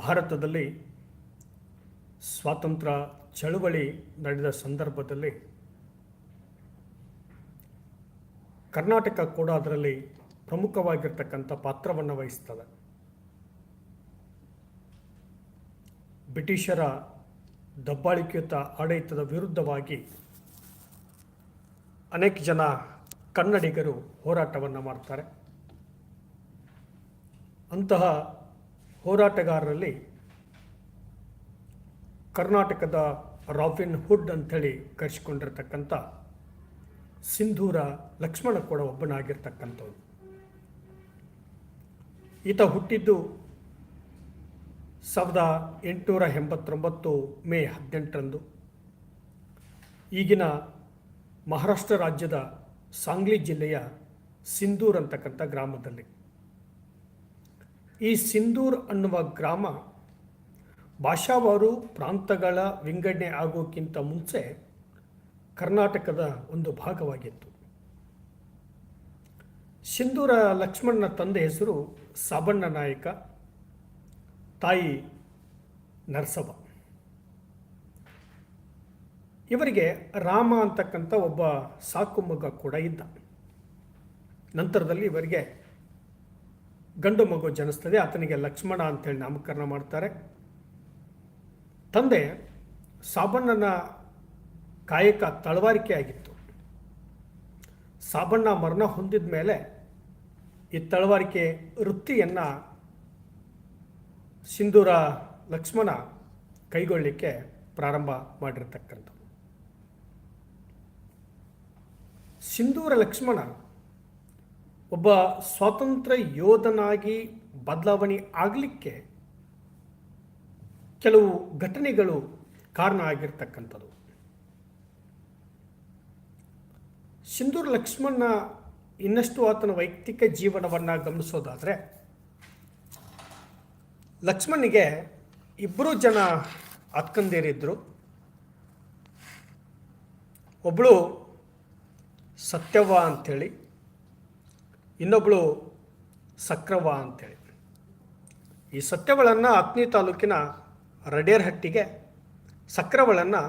ಭಾರತದಲ್ಲಿ ಸ್ವಾತಂತ್ರ್ಯ ಚಳುವಳಿ ನಡೆದ ಸಂದರ್ಭದಲ್ಲಿ ಕರ್ನಾಟಕ ಕೂಡ ಅದರಲ್ಲಿ ಪ್ರಮುಖವಾಗಿರ್ತಕ್ಕಂಥ ಪಾತ್ರವನ್ನು ವಹಿಸ್ತದೆ. ಬ್ರಿಟಿಷರ ದಬ್ಬಾಳಿಕೆಯುತ ಆಡಳಿತದ ವಿರುದ್ಧವಾಗಿ ಅನೇಕ ಜನ ಕನ್ನಡಿಗರು ಹೋರಾಟವನ್ನು ಮಾಡ್ತಾರೆ. ಅಂತಹ ಹೋರಾಟಗಾರರಲ್ಲಿ ಕರ್ನಾಟಕದ ರಾಬಿನ್ ಹುಡ್ ಅಂಥೇಳಿ ಕರೆಸಿಕೊಂಡಿರ್ತಕ್ಕಂಥ ಸಿಂಧೂರ ಲಕ್ಷ್ಮಣ ಕೂಡ ಒಬ್ಬನಾಗಿರ್ತಕ್ಕಂಥವ್ರು ಈತ ಹುಟ್ಟಿದ್ದು ಸಾವಿರದ ಎಂಟುನೂರ ಎಂಬತ್ತೊಂಬತ್ತು ಮೇ ಹದಿನೆಂಟರಂದು. ಈಗಿನ ಮಹಾರಾಷ್ಟ್ರ ರಾಜ್ಯದ ಸಾಂಗ್ಲಿ ಜಿಲ್ಲೆಯ ಸಿಂಧೂರ್ ಅಂತಕ್ಕಂಥ ಗ್ರಾಮದಲ್ಲಿ. ಈ ಸಿಂಧೂರ್ ಅನ್ನುವ ಗ್ರಾಮ ಭಾಷಾವಾರು ಪ್ರಾಂತಗಳ ವಿಂಗಡಣೆ ಆಗೋಕ್ಕಿಂತ ಮುಂಚೆ ಕರ್ನಾಟಕದ ಒಂದು ಭಾಗವಾಗಿತ್ತು. ಸಿಂಧೂರ ಲಕ್ಷ್ಮಣನ ತಂದೆ ಹೆಸರು ಸಾಬಣ್ಣ ನಾಯಕ, ತಾಯಿ ನರಸವ ಇವರಿಗೆ ರಾಮ ಅಂತಕ್ಕಂಥ ಒಬ್ಬ ಸಾಕು ಮಗ ಕೂಡ ಇದ್ದ. ನಂತರದಲ್ಲಿ ಇವರಿಗೆ ಗಂಡು ಮಗು ಜನಿಸ್ತದೆ, ಆತನಿಗೆ ಲಕ್ಷ್ಮಣ ಅಂತೇಳಿ ನಾಮಕರಣ ಮಾಡ್ತಾರೆ. ತಂದೆ ಸಾಬಣ್ಣನ ಕಾಯಕ ತಳವಾರಿಕೆ ಆಗಿತ್ತು. ಸಾಬಣ್ಣ ಮರಣ ಹೊಂದಿದ ಮೇಲೆ ಈ ತಳವಾರಿಕೆ ವೃತ್ತಿಯನ್ನು ಸಿಂಧೂರ ಲಕ್ಷ್ಮಣ ಕೈಗೊಳ್ಳಲಿಕ್ಕೆ ಪ್ರಾರಂಭ ಮಾಡಿರ್ತಕ್ಕಂಥದ್ದು. ಸಿಂಧೂರ ಲಕ್ಷ್ಮಣ ಒಬ್ಬ ಸ್ವಾತಂತ್ರ್ಯ ಯೋಧನಾಗಿ ಬದಲಾವಣೆ ಆಗಲಿಕ್ಕೆ ಕೆಲವು ಘಟನೆಗಳು ಕಾರಣ ಆಗಿರ್ತಕ್ಕಂಥದ್ದು. ಸಿಂಧೂರ್ ಲಕ್ಷ್ಮಣ ಇನ್ನಷ್ಟು ಆತನ ವೈಯಕ್ತಿಕ ಜೀವನವನ್ನು ಗಮನಿಸೋದಾದರೆ ಲಕ್ಷ್ಮಣಿಗೆ ಇಬ್ಬರು ಜನ ಅಕ್ಕಂದಿರಿದ್ದರು ಒಬ್ಬಳು ಸತ್ಯವ್ವ ಅಂಥೇಳಿ ಇನ್ನೊಬ್ಬಳು ಸಕ್ರವ್ವ ಅಂತೇಳಿ. ಈ ಸತ್ಯಗಳನ್ನು ಅತ್ನಿ ತಾಲೂಕಿನ ರಡೇರ್ಹಟ್ಟಿಗೆ ಸಕ್ರವಳನ್ನು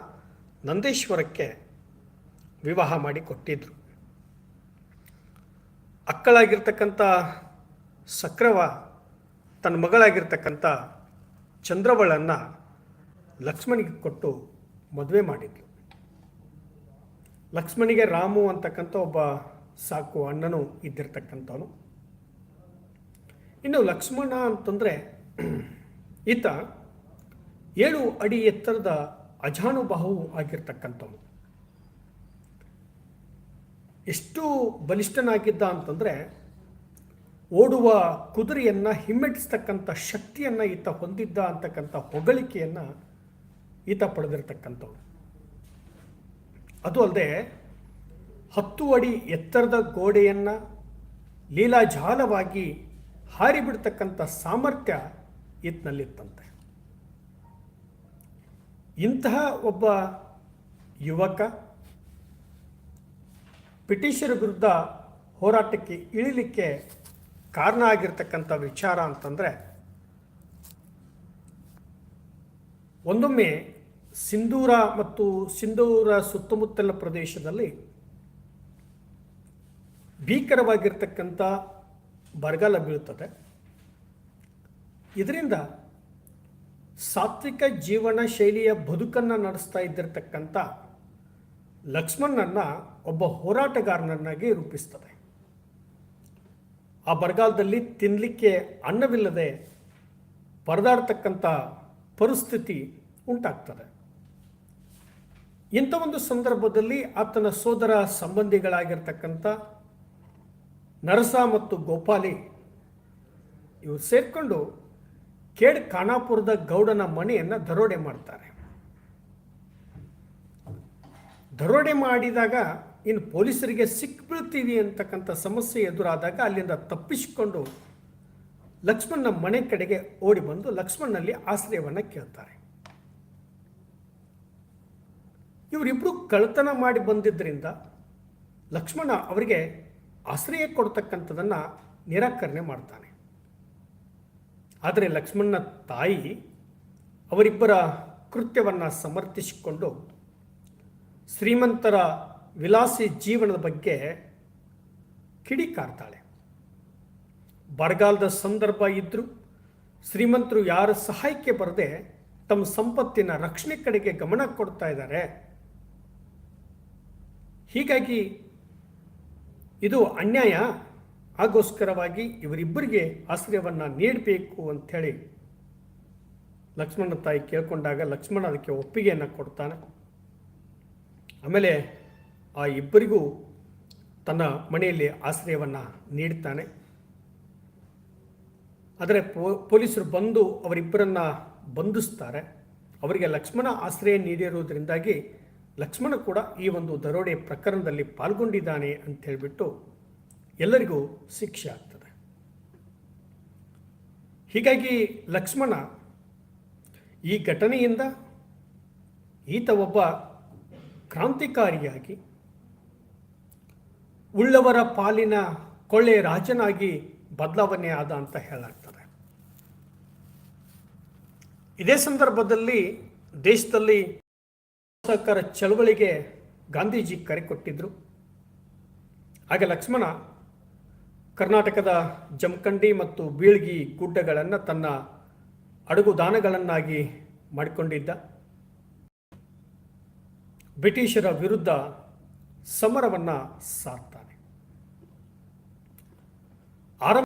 ನಂದೇಶ್ವರಕ್ಕೆ ವಿವಾಹ ಮಾಡಿ ಕೊಟ್ಟಿದ್ರು. ಅಕ್ಕಳಾಗಿರ್ತಕ್ಕಂಥ ಸಕ್ರವ ತನ್ನ ಮಗಳಾಗಿರ್ತಕ್ಕಂಥ ಚಂದ್ರವಳನ್ನು ಲಕ್ಷ್ಮಣಿಗೆ ಕೊಟ್ಟು ಮದುವೆ ಮಾಡಿದ್ಲು. ಲಕ್ಷ್ಮಣಿಗೆ ರಾಮು ಅಂತಕ್ಕಂಥ ಒಬ್ಬ ಸಾಕು ಅಣ್ಣನೂ ಇದ್ದಿರ್ತಕ್ಕಂಥವನು. ಇನ್ನು ಲಕ್ಷ್ಮಣ ಅಂತಂದರೆ ಈತ ಏಳು ಅಡಿ ಎತ್ತರದ ಅಜಾನುಬಾಹು ಆಗಿರ್ತಕ್ಕಂಥವನು. ಎಷ್ಟು ಬಲಿಷ್ಠನಾಗಿದ್ದ ಅಂತಂದರೆ ಓಡುವ ಕುದುರೆಯನ್ನು ಹಿಮ್ಮೆಟ್ಟಿಸ್ತಕ್ಕಂಥ ಶಕ್ತಿಯನ್ನು ಈತ ಹೊಂದಿದ್ದ ಅಂತಕ್ಕಂಥ ಹೊಗಳಿಕೆಯನ್ನು ಈತ ಪಡೆದಿರ್ತಕ್ಕಂಥವ್ರು ಅದು ಅಲ್ಲದೆ ಹತ್ತು ಅಡಿ ಎತ್ತರದ ಗೋಡೆಯನ್ನು ಲೀಲಾಜಾಲವಾಗಿ ಹಾರಿಬಿಡ್ತಕ್ಕಂಥ ಸಾಮರ್ಥ್ಯ ಈತನಲ್ಲಿತ್ತಂತೆ ಇಂತಹ ಒಬ್ಬ ಯುವಕ ಬ್ರಿಟಿಷರ ವಿರುದ್ಧ ಹೋರಾಟಕ್ಕೆ ಇಳಿಲಿಕ್ಕೆ ಕಾರಣ ಆಗಿರ್ತಕ್ಕಂಥ ವಿಚಾರ ಅಂತಂದರೆ, ಒಂದೊಮ್ಮೆ ಸಿಂಧೂರ ಮತ್ತು ಸಿಂಧೂರ ಸುತ್ತಮುತ್ತಲ ಪ್ರದೇಶದಲ್ಲಿ ಭೀಕರವಾಗಿರ್ತಕ್ಕಂಥ ಬರಗಾಲ ಬೀಳುತ್ತದೆ. ಇದರಿಂದ ಸಾತ್ವಿಕ ಜೀವನ ಶೈಲಿಯ ಬದುಕನ್ನು ನಡೆಸ್ತಾ ಇದ್ದಿರತಕ್ಕಂಥ ಲಕ್ಷ್ಮಣನನ್ನು ಒಬ್ಬ ಹೋರಾಟಗಾರನನ್ನಾಗಿ ರೂಪಿಸ್ತದೆ. ಆ ಬರಗಾಲದಲ್ಲಿ ತಿನ್ನಲಿಕ್ಕೆ ಅನ್ನವಿಲ್ಲದೆ ಪರದಾಡ್ತಕ್ಕಂಥ ಪರಿಸ್ಥಿತಿ ಉಂಟಾಗ್ತದೆ. ಇಂಥ ಒಂದು ಸಂದರ್ಭದಲ್ಲಿ ಆತನ ಸೋದರ ಸಂಬಂಧಿಗಳಾಗಿರ್ತಕ್ಕಂಥ ನರಸ ಮತ್ತು ಗೋಪಾಲಿ ಇವರು ಸೇರಿಕೊಂಡು ಕೇಡ್ ಖಾನಾಪುರದ ಗೌಡನ ಮನೆಯನ್ನು ದರೋಡೆ ಮಾಡ್ತಾರೆ. ದರೋಡೆ ಮಾಡಿದಾಗ ಇನ್ನು ಪೊಲೀಸರಿಗೆ ಸಿಕ್ಬಿಡ್ತೀವಿ ಅಂತಕ್ಕಂಥ ಸಮಸ್ಯೆ ಎದುರಾದಾಗ ಅಲ್ಲಿಂದ ತಪ್ಪಿಸಿಕೊಂಡು ಲಕ್ಷ್ಮಣನ ಮನೆ ಕಡೆಗೆ ಓಡಿ ಬಂದು ಲಕ್ಷ್ಮಣನಲ್ಲಿ ಆಶ್ರಯವನ್ನು ಕೇಳ್ತಾರೆ. ಇವರಿಬ್ಬರು ಕಳ್ತನ ಮಾಡಿ ಬಂದಿದ್ದರಿಂದ ಲಕ್ಷ್ಮಣ ಅವರಿಗೆ ಆಶ್ರಯ ಕೊಡ್ತಕ್ಕಂಥದ್ದನ್ನು ನಿರಾಕರಣೆ ಮಾಡ್ತಾನೆ. ಆದರೆ ಲಕ್ಷ್ಮಣನ ತಾಯಿ ಅವರಿಬ್ಬರ ಕೃತ್ಯವನ್ನು ಸಮರ್ಥಿಸಿಕೊಂಡು ಶ್ರೀಮಂತರ ವಿಲಾಸಿ ಜೀವನದ ಬಗ್ಗೆ ಕಿಡಿಕಾರ್ತಾಳೆ ಬರಗಾಲದ ಸಂದರ್ಭ ಇದ್ದರೂ ಶ್ರೀಮಂತರು ಯಾರ ಸಹಾಯಕ್ಕೆ ಬರದೆ ತಮ್ಮ ಸಂಪತ್ತಿನ ರಕ್ಷಣೆ ಕಡೆಗೆ ಗಮನ ಕೊಡ್ತಾ ಇದ್ದಾರೆ. ಹೀಗಾಗಿ ಇದು ಅನ್ಯಾಯ. ಆಗೋಸ್ಕರವಾಗಿ ಇವರಿಬ್ಬರಿಗೆ ಆಶ್ರಯವನ್ನು ನೀಡಬೇಕು ಅಂಥೇಳಿ ಲಕ್ಷ್ಮಣ ತಾಯಿ ಕೇಳಿಕೊಂಡಾಗ ಲಕ್ಷ್ಮಣ ಅದಕ್ಕೆ ಒಪ್ಪಿಗೆಯನ್ನು ಕೊಡ್ತಾನೆ. ಆಮೇಲೆ ಆ ಇಬ್ಬರಿಗೂ ತನ್ನ ಮನೆಯಲ್ಲಿ ಆಶ್ರಯವನ್ನು ನೀಡ್ತಾನೆ. ಆದರೆ ಪೊಲೀಸರು ಬಂದು ಅವರಿಬ್ಬರನ್ನು ಬಂಧಿಸ್ತಾರೆ. ಅವರಿಗೆ ಲಕ್ಷ್ಮಣ ಆಶ್ರಯ ನೀಡಿರುವುದರಿಂದಾಗಿ ಲಕ್ಷ್ಮಣ ಕೂಡ ಈ ಒಂದು ದರೋಡೆ ಪ್ರಕರಣದಲ್ಲಿ ಪಾಲ್ಗೊಂಡಿದ್ದಾನೆ ಅಂತ ಹೇಳಿಬಿಟ್ಟು ಎಲ್ಲರಿಗೂ ಶಿಕ್ಷೆ ಆಗ್ತದೆ. ಹೀಗಾಗಿ ಲಕ್ಷ್ಮಣ ಈ ಘಟನೆಯಿಂದ ಈತ ಒಬ್ಬ ಕ್ರಾಂತಿಕಾರಿಯಾಗಿ ಉಳ್ಳವರ ಪಾಲಿನ ಕೊಳ್ಳೆ ರಾಜನಾಗಿ ಬದಲಾವಣೆ ಆದ ಅಂತ ಹೇಳಾಗ್ತದೆ. ಇದೇ ಸಂದರ್ಭದಲ್ಲಿ ದೇಶದಲ್ಲಿ ಸಹಕಾರ ಚಳವಳಿಗೆ ಗಾಂಧೀಜಿ ಕರೆ ಕೊಟ್ಟಿದ್ದರು ಹಾಗೆ ಲಕ್ಷ್ಮಣ ಕರ್ನಾಟಕದ ಜಮಖಂಡಿ ಮತ್ತು ಬೀಳ್ಗಿ ಗುಡ್ಡಗಳನ್ನು ತನ್ನ ಅಡುಗುದಾನಗಳನ್ನಾಗಿ ಮಾಡಿಕೊಂಡಿದ್ದ. ಬ್ರಿಟಿಷರ ವಿರುದ್ಧ ಸಮರವನ್ನು ಸಾರ್ತಾನೆ. ಆರಂಭ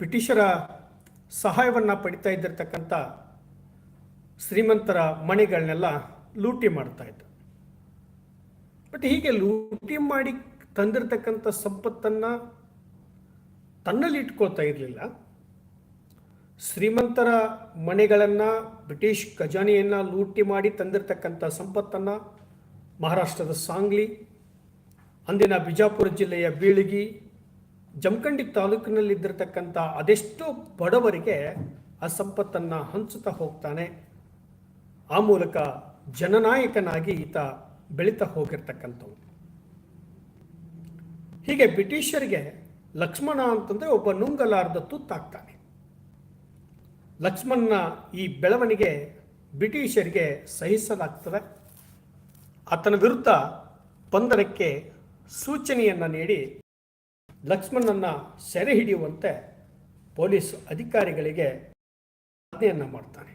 ಬ್ರಿಟಿಷರ ಸಹಾಯವನ್ನು ಪಡಿತಾ ಇದ್ದಿರ್ತಕ್ಕಂಥ ಶ್ರೀಮಂತರ ಮನೆಗಳನ್ನೆಲ್ಲ ಲೂಟಿ ಮಾಡ್ತಾ ಇದ್ದ ಬಟ್ ಹೀಗೆ ಲೂಟಿ ಮಾಡಿ ತಂದಿರತಕ್ಕಂಥ ಸಂಪತ್ತನ್ನು ತನ್ನಲ್ಲಿ ಇಟ್ಕೋತಾ ಇರಲಿಲ್ಲ. ಶ್ರೀಮಂತರ ಮನೆಗಳನ್ನು ಬ್ರಿಟಿಷ್ ಖಜಾನೆಯನ್ನು ಲೂಟಿ ಮಾಡಿ ತಂದಿರತಕ್ಕಂಥ ಸಂಪತ್ತನ್ನು ಮಹಾರಾಷ್ಟ್ರದ ಸಾಂಗ್ಲಿ, ಅಂದಿನ ಬಿಜಾಪುರ ಜಿಲ್ಲೆಯ ಬೀಳಗಿ ಜಮಖಂಡಿ ತಾಲೂಕಿನಲ್ಲಿದ್ದಿರತಕ್ಕಂಥ ಅದೆಷ್ಟೋ ಬಡವರಿಗೆ ಆ ಸಂಪತ್ತನ್ನು ಹಂಚುತ್ತಾ ಹೋಗ್ತಾನೆ. ಆ ಮೂಲಕ ಜನನಾಯಕನಾಗಿ ಈತ ಬೆಳೀತಾ ಹೋಗಿರ್ತಕ್ಕಂಥವು ಹೀಗೆ ಬ್ರಿಟಿಷರಿಗೆ ಲಕ್ಷ್ಮಣ ಅಂತಂದರೆ ಒಬ್ಬ ನುಂಗಲಾರದ ತುತ್ತಾಗ್ತಾನೆ. ಲಕ್ಷ್ಮಣನ ಈ ಬೆಳವಣಿಗೆ ಬ್ರಿಟಿಷರಿಗೆ ಸಹಿಸಲಾಗ್ತದೆ. ಆತನ ವಿರುದ್ಧ ಬಂಧನಕ್ಕೆ ಸೂಚನೆಯನ್ನು ನೀಡಿ ಲಕ್ಷ್ಮಣನನ್ನು ಸೆರೆ ಹಿಡಿಯುವಂತೆ ಪೊಲೀಸ್ ಅಧಿಕಾರಿಗಳಿಗೆ ಆಜ್ಞೆಯನ್ನು ಮಾಡ್ತಾನೆ.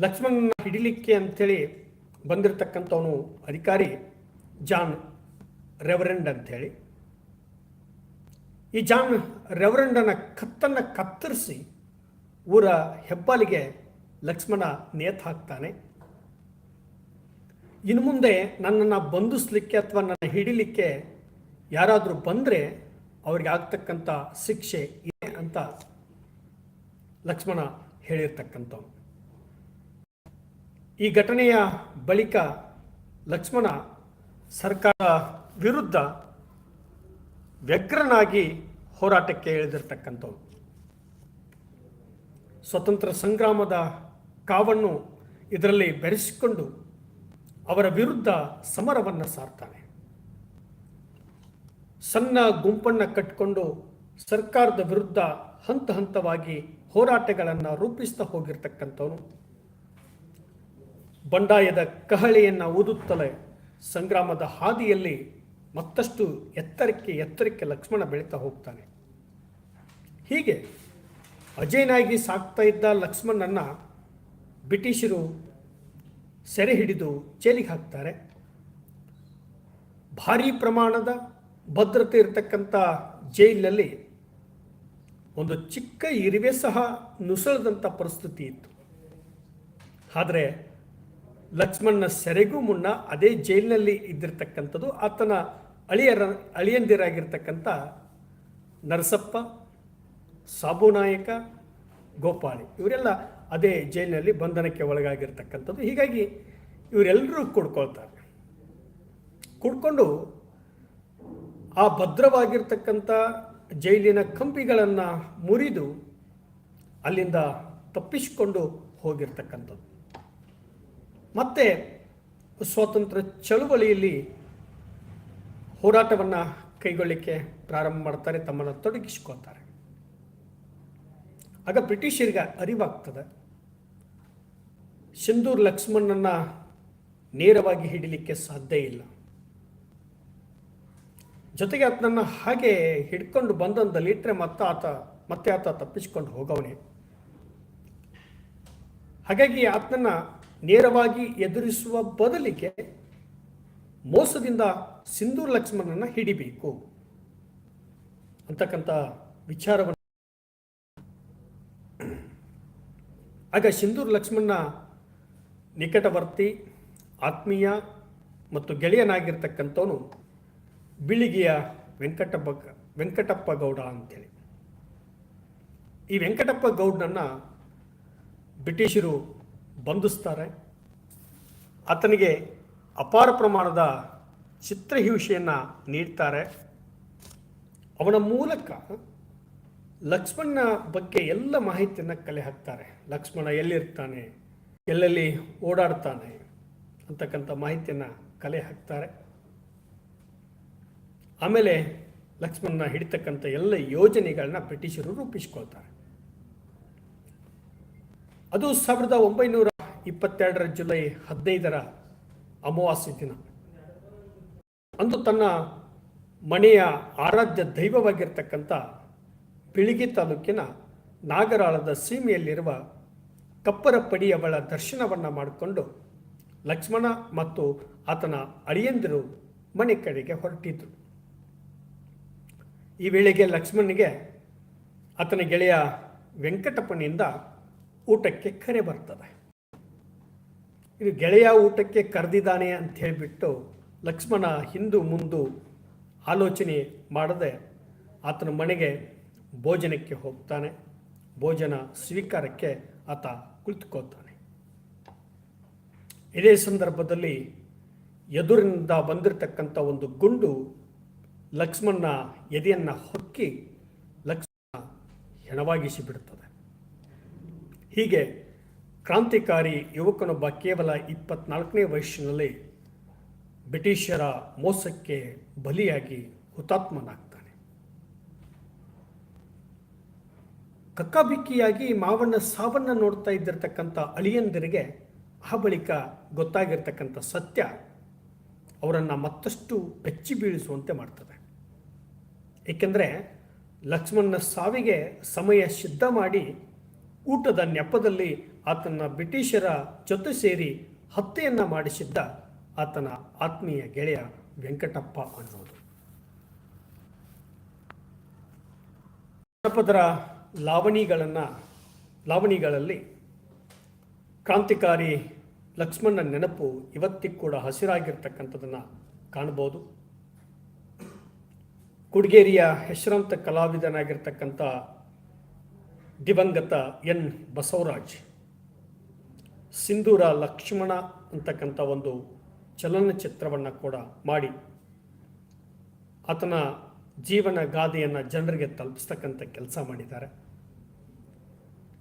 ಲಕ್ಷ್ಮಣನ ಹಿಡಿಲಿಕ್ಕೆ ಅಂಥೇಳಿ ಬಂದಿರತಕ್ಕಂಥವನು ಅಧಿಕಾರಿ ಜಾನ್ ರೆವರೆಂಡ್ ಅಂಥೇಳಿ ಈ ಜಾನ್ ರೆವರೆಂಡನ ಕತ್ತನ್ನು ಕತ್ತರಿಸಿ ಊರ ಹೆಬ್ಬಾಲಿಗೆ ಲಕ್ಷ್ಮಣ ನೇತು ಹಾಕ್ತಾನೆ. ಇನ್ನು ಮುಂದೆ ನನ್ನನ್ನು ಬಂಧಿಸ್ಲಿಕ್ಕೆ ಅಥವಾ ನನ್ನ ಹಿಡಿಲಿಕ್ಕೆ ಯಾರಾದರೂ ಬಂದರೆ ಅವ್ರಿಗೆ ಆಗ್ತಕ್ಕಂಥ ಶಿಕ್ಷೆ ಇದೆ ಅಂತ ಲಕ್ಷ್ಮಣ ಹೇಳಿರ್ತಕ್ಕಂಥವ್ರು ಈ ಘಟನೆಯ ಬಳಿಕ ಲಕ್ಷ್ಮಣ ಸರ್ಕಾರ ವಿರುದ್ಧ ವ್ಯಗ್ರನಾಗಿ ಹೋರಾಟಕ್ಕೆ ಇಳಿದಿರ್ತಕ್ಕಂಥವ್ರು ಸ್ವತಂತ್ರ ಸಂಗ್ರಾಮದ ಕಾವನ್ನು ಇದರಲ್ಲಿ ಬೆರೆಸಿಕೊಂಡು ಅವರ ವಿರುದ್ಧ ಸಮರವನ್ನು ಸಾರ್ತಾನೆ. ಸಣ್ಣ ಗುಂಪನ್ನು ಕಟ್ಟಿಕೊಂಡು ಸರ್ಕಾರದ ವಿರುದ್ಧ ಹಂತ ಹಂತವಾಗಿ ಹೋರಾಟಗಳನ್ನು ರೂಪಿಸ್ತಾ ಹೋಗಿರ್ತಕ್ಕಂಥವನು. ಬಂಡಾಯದ ಕಹಳೆಯನ್ನು ಊದುತ್ತಲೇ ಸಂಗ್ರಾಮದ ಹಾದಿಯಲ್ಲಿ ಮತ್ತಷ್ಟು ಎತ್ತರಕ್ಕೆ ಎತ್ತರಕ್ಕೆ ಲಕ್ಷ್ಮಣ ಬೆಳೀತಾ ಹೋಗ್ತಾನೆ. ಹೀಗೆ ಅಜಯನಾಗಿ ಸಾಕ್ತಾ ಇದ್ದ ಲಕ್ಷ್ಮಣನನ್ನ ಬ್ರಿಟಿಷರು ಸೆರೆ ಹಿಡಿದು ಜೈಲಿಗೆ ಹಾಕ್ತಾರೆ. ಭಾರೀ ಪ್ರಮಾಣದ ಭದ್ರತೆ ಇರತಕ್ಕಂಥ ಜೈಲಿನಲ್ಲಿ ಒಂದು ಚಿಕ್ಕ ಇರುವೆ ಸಹ ನುಸುಳದಂಥ ಪರಿಸ್ಥಿತಿ ಇತ್ತು. ಆದರೆ ಲಕ್ಷ್ಮಣನ ಸೆರೆಗೂ ಮುನ್ನ ಅದೇ ಜೈಲಿನಲ್ಲಿ ಇದ್ದಿರ್ತಕ್ಕಂಥದ್ದು ಆತನ ಅಳಿಯರ, ಅಳಿಯಂದಿರಾಗಿರ್ತಕ್ಕಂಥ ನರಸಪ್ಪ ಸಾಬುನಾಯಕ ಗೋಪಾಲಿ ಇವರೆಲ್ಲ ಅದೇ ಜೈಲಿನಲ್ಲಿ ಬಂಧನಕ್ಕೆ ಒಳಗಾಗಿರ್ತಕ್ಕಂಥದ್ದು. ಹೀಗಾಗಿ ಇವರೆಲ್ಲರೂ ಕುಡ್ಕೊಳ್ತಾರೆ. ಕುಡ್ಕೊಂಡು ಆ ಭದ್ರವಾಗಿರ್ತಕ್ಕಂಥ ಜೈಲಿನ ಕಂಪಿಗಳನ್ನು ಮುರಿದು ಅಲ್ಲಿಂದ ತಪ್ಪಿಸಿಕೊಂಡು ಹೋಗಿರ್ತಕ್ಕಂಥದ್ದು. ಮತ್ತೆ ಸ್ವಾತಂತ್ರ್ಯ ಚಳುವಳಿಯಲ್ಲಿ ಹೋರಾಟವನ್ನು ಕೈಗೊಳ್ಳಿಕ್ಕೆ ಪ್ರಾರಂಭ ಮಾಡ್ತಾರೆ, ತಮ್ಮನ್ನು ತೊಡಗಿಸ್ಕೊತಾರೆ ಆಗ ಬ್ರಿಟಿಷರಿಗೆ ಅರಿವಾಗ್ತದೆ, ಸಿಂಧೂರ್ ಲಕ್ಷ್ಮಣನನ್ನು ನೇರವಾಗಿ ಹಿಡಿಲಿಕ್ಕೆ ಸಾಧ್ಯ ಇಲ್ಲ. ಜೊತೆಗೆ ಆತನನ್ನು ಹಾಗೆ ಹಿಡ್ಕೊಂಡು ಬಂದಂದಲ್ಲಿಟ್ಟರೆ ಮತ್ತೆ ಆತ ಮತ್ತೆ ಆತ ತಪ್ಪಿಸಿಕೊಂಡು ಹೋಗವನೇ. ಹಾಗಾಗಿ ಆತನನ್ನು ನೇರವಾಗಿ ಎದುರಿಸುವ ಬದಲಿಗೆ ಮೋಸದಿಂದ ಸಿಂಧೂರ್ ಲಕ್ಷ್ಮಣನ ಹಿಡಿಬೇಕು. ಅಂತಕ್ಕಂಥ ವಿಚಾರವನ್ನು ಆಗ ಸಿಂಧೂರ್ ಲಕ್ಷ್ಮಣ ನಿಕಟವರ್ತಿ, ಆತ್ಮೀಯ ಮತ್ತು ಗೆಳೆಯನಾಗಿರ್ತಕ್ಕಂಥವನು ಬಿಳಿಗಿಯ ವೆಂಕಟಪ್ಪ ವೆಂಕಟಪ್ಪ ಗೌಡ ಅಂತೇಳಿ. ಈ ವೆಂಕಟಪ್ಪ ಗೌಡನನ್ನು ಬ್ರಿಟಿಷರು ಬಂಧಿಸ್ತಾರೆ. ಆತನಿಗೆ ಅಪಾರ ಪ್ರಮಾಣದ ಚಿತ್ರಹಿಂಸೆಯನ್ನು ನೀಡ್ತಾರೆ. ಅವನ ಮೂಲಕ ಲಕ್ಷ್ಮಣನ ಬಗ್ಗೆ ಎಲ್ಲ ಮಾಹಿತಿಯನ್ನು ಕಲೆ ಹಾಕ್ತಾರೆ. ಲಕ್ಷ್ಮಣ ಎಲ್ಲಿರ್ತಾನೆ, ಎಲ್ಲೆಲ್ಲಿ ಓಡಾಡ್ತಾನೆ ಅಂತಕ್ಕಂಥ ಮಾಹಿತಿಯನ್ನು ಕಲೆ ಹಾಕ್ತಾರೆ. ಆಮೇಲೆ ಲಕ್ಷ್ಮಣನ ಹಿಡಿತಕ್ಕಂಥ ಎಲ್ಲ ಯೋಜನೆಗಳನ್ನ ಬ್ರಿಟಿಷರು ರೂಪಿಸ್ಕೊಳ್ತಾರೆ. ಅದು ಸಾವಿರದ ಒಂಬೈನೂರ ಇಪ್ಪತ್ತೆರಡರ ಜುಲೈ ಹದಿನೈದರ ಅಮಾವಾಸ್ಯ ದಿನ. ಅಂದು ತನ್ನ ಮನೆಯ ಆರಾಧ್ಯ ದೈವವಾಗಿರ್ತಕ್ಕಂಥ ಬಿಳಿಗಿ ತಾಲೂಕಿನ ನಾಗರಾಳದ ಸೀಮೆಯಲ್ಲಿರುವ ಕಪ್ಪರಪಡಿಯವಳ ದರ್ಶನವನ್ನು ಮಾಡಿಕೊಂಡು ಲಕ್ಷ್ಮಣ ಮತ್ತು ಆತನ ಅಳಿಯಂದಿರು ಮನೆ ಕಡೆಗೆ ಹೊರಟಿದ್ರು. ಈ ವೇಳೆಗೆ ಲಕ್ಷ್ಮಣನಿಗೆ ಆತನ ಗೆಳೆಯ ವೆಂಕಟಪ್ಪನಿಂದ ಊಟಕ್ಕೆ ಕರೆ ಬರ್ತದೆ. ಇದು ಗೆಳೆಯ ಊಟಕ್ಕೆ ಕರೆದಿದ್ದಾನೆ ಅಂತ ಹೇಳಿಬಿಟ್ಟು ಲಕ್ಷ್ಮಣ ಹಿಂದು ಮುಂದು ಆಲೋಚನೆ ಮಾಡದೆ ಆತನ ಮನೆಗೆ ಭೋಜನಕ್ಕೆ ಹೋಗ್ತಾನೆ. ಭೋಜನ ಸ್ವೀಕಾರಕ್ಕೆ ಆತ ಕುಳಿತುಕೋತಾನೆ ಇದೇ ಸಂದರ್ಭದಲ್ಲಿ ಎದುರಿನಿಂದ ಬಂದಿರತಕ್ಕಂಥ ಒಂದು ಗುಂಡು ಲಕ್ಷ್ಮಣನ ಎದೆಯನ್ನು ಹೊಕ್ಕಿ ಲಕ್ಷ್ಮಣ ಹೆಣವಾಗಿಸಿ ಬಿಡುತ್ತದೆ ಹೀಗೆ ಕ್ರಾಂತಿಕಾರಿ ಯುವಕನೊಬ್ಬ ಕೇವಲ ಇಪ್ಪತ್ನಾಲ್ಕನೇ ವಯಸ್ಸಿನಲ್ಲಿ ಬ್ರಿಟಿಷರ ಮೋಸಕ್ಕೆ ಬಲಿಯಾಗಿ ಹುತಾತ್ಮನಾಗ್ತಾನೆ. ಕಕ್ಕಾಬಿಕ್ಕಿಯಾಗಿ ಮಾವಣ್ಣ ಸಾವನ್ನ ನೋಡ್ತಾ ಇದ್ದಿರತಕ್ಕಂಥ ಅಳಿಯಂದಿರಿಗೆ ಆ ಬಳಿಕ ಗೊತ್ತಾಗಿರ್ತಕ್ಕಂಥ ಸತ್ಯ ಅವರನ್ನು ಮತ್ತಷ್ಟು ಬೆಚ್ಚಿ ಬೀಳಿಸುವಂತೆ ಮಾಡ್ತದೆ. ಏಕೆಂದರೆ ಲಕ್ಷ್ಮಣನ ಸಾವಿಗೆ ಸಮಯ ಸಿದ್ಧ ಮಾಡಿ ಊಟದ ನೆಪದಲ್ಲಿ ಆತನ ಬ್ರಿಟಿಷರ ಜೊತೆ ಸೇರಿ ಹತ್ಯೆಯನ್ನು ಮಾಡಿಸಿದ್ದ ಆತನ ಆತ್ಮೀಯ ಗೆಳೆಯ ವೆಂಕಟಪ್ಪ ಅನ್ನೋದು. ಜನಪದರ ಲಾವಣಿಗಳನ್ನು, ಲಾವಣಿಗಳಲ್ಲಿ ಕ್ರಾಂತಿಕಾರಿ ಲಕ್ಷ್ಮಣನ ನೆನಪು ಇವತ್ತಿಗೂ ಕೂಡ ಹಸಿರಾಗಿರ್ತಕ್ಕಂಥದ್ದನ್ನು ಕಾಣ್ಬೋದು. ಕುಡ್ಗೇರಿಯ ಹೆಸರಾಂತ ಕಲಾವಿದನಾಗಿರ್ತಕ್ಕಂಥ ದಿವಂಗತ ಎನ್ ಬಸವರಾಜ್, ಸಿಂಧೂರ ಲಕ್ಷ್ಮಣ ಅಂತಕ್ಕಂಥ ಒಂದು ಚಲನಚಿತ್ರವನ್ನು ಕೂಡ ಮಾಡಿ ಆತನ ಜೀವನ ಗಾದೆಯನ್ನು ಜನರಿಗೆ ತಲುಪಿಸ್ತಕ್ಕಂಥ ಕೆಲಸ ಮಾಡಿದ್ದಾರೆ.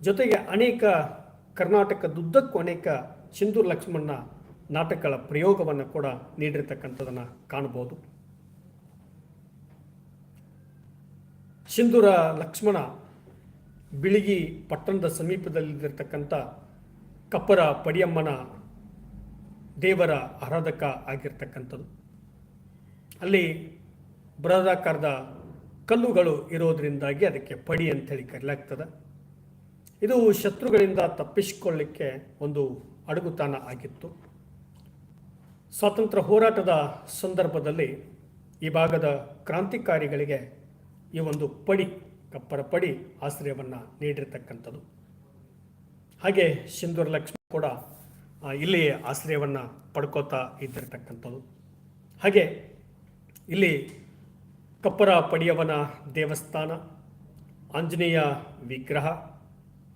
ಜೊತೆಗೆ ಅನೇಕ ಕರ್ನಾಟಕದುದ್ದಕ್ಕೂ ಅನೇಕ ಸಿಂಧೂರ್ ಲಕ್ಷ್ಮಣ ನಾಟಕಗಳ ಪ್ರಯೋಗವನ್ನು ಕೂಡ ನೀಡಿರ್ತಕ್ಕಂಥದನ್ನು ಕಾಣ್ಬೋದು ಸಿಂಧೂರ ಲಕ್ಷ್ಮಣ ಬಿಳಿಗಿ ಪಟ್ಟಣದ ಸಮೀಪದಲ್ಲಿರ್ತಕ್ಕಂಥ ಕಪ್ಪರ ಪಡಿಯಮ್ಮನ ದೇವರ ಆರಾಧಕ ಆಗಿರ್ತಕ್ಕಂಥದ್ದು. ಅಲ್ಲಿ ಬೃಹದಾಕಾರದ ಕಲ್ಲುಗಳು ಇರೋದರಿಂದಾಗಿ ಅದಕ್ಕೆ ಪಡಿ ಅಂತೇಳಿ ಕರೆಯಲಾಗ್ತದೆ. ಇದು ಶತ್ರುಗಳಿಂದ ತಪ್ಪಿಸಿಕೊಳ್ಳಿಕ್ಕೆ ಒಂದು ಅಡಗುತಾಣ ಆಗಿತ್ತು. ಸ್ವಾತಂತ್ರ್ಯ ಹೋರಾಟದ ಸಂದರ್ಭದಲ್ಲಿ ಈ ಭಾಗದ ಕ್ರಾಂತಿಕಾರಿಗಳಿಗೆ ಈ ಒಂದು ಪಡಿ ಕಪ್ಪರ ಪಡಿ ಆಶ್ರಯವನ್ನು ನೀಡಿರ್ತಕ್ಕಂಥದ್ದು. ಹಾಗೆ ಸಿಂಧೂರ ಲಕ್ಷ್ಮಿ ಕೂಡ ಇಲ್ಲಿ ಆಶ್ರಯವನ್ನು ಪಡ್ಕೋತಾ ಇದ್ದಿರ್ತಕ್ಕಂಥದ್ದು. ಹಾಗೆ ಇಲ್ಲಿ ಕಪ್ಪರ ಪಡಿಯವನ ದೇವಸ್ಥಾನ, ಆಂಜನೇಯ ವಿಗ್ರಹ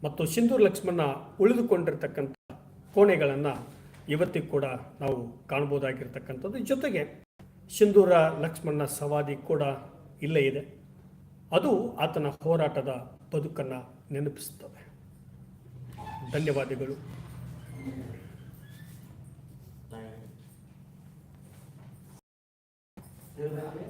ಮತ್ತು ಸಿಂಧೂರ ಲಕ್ಷ್ಮಣ ಉಳಿದುಕೊಂಡಿರ್ತಕ್ಕಂಥ ಕೋಣೆಗಳನ್ನು ಇವತ್ತಿಗೂ ಕೂಡ ನಾವು ಕಾಣ್ಬೋದಾಗಿರ್ತಕ್ಕಂಥದ್ದು ಜೊತೆಗೆ ಸಿಂಧೂರ ಲಕ್ಷ್ಮಣ ಸವಾದಿ ಕೂಡ ಇಲ್ಲೇ ಇದೆ. ಅದು ಆತನ ಹೋರಾಟದ ಬದುಕನ್ನು ನೆನಪಿಸುತ್ತದೆ. ಧನ್ಯವಾದಗಳು. ದೇವರಿಗೆ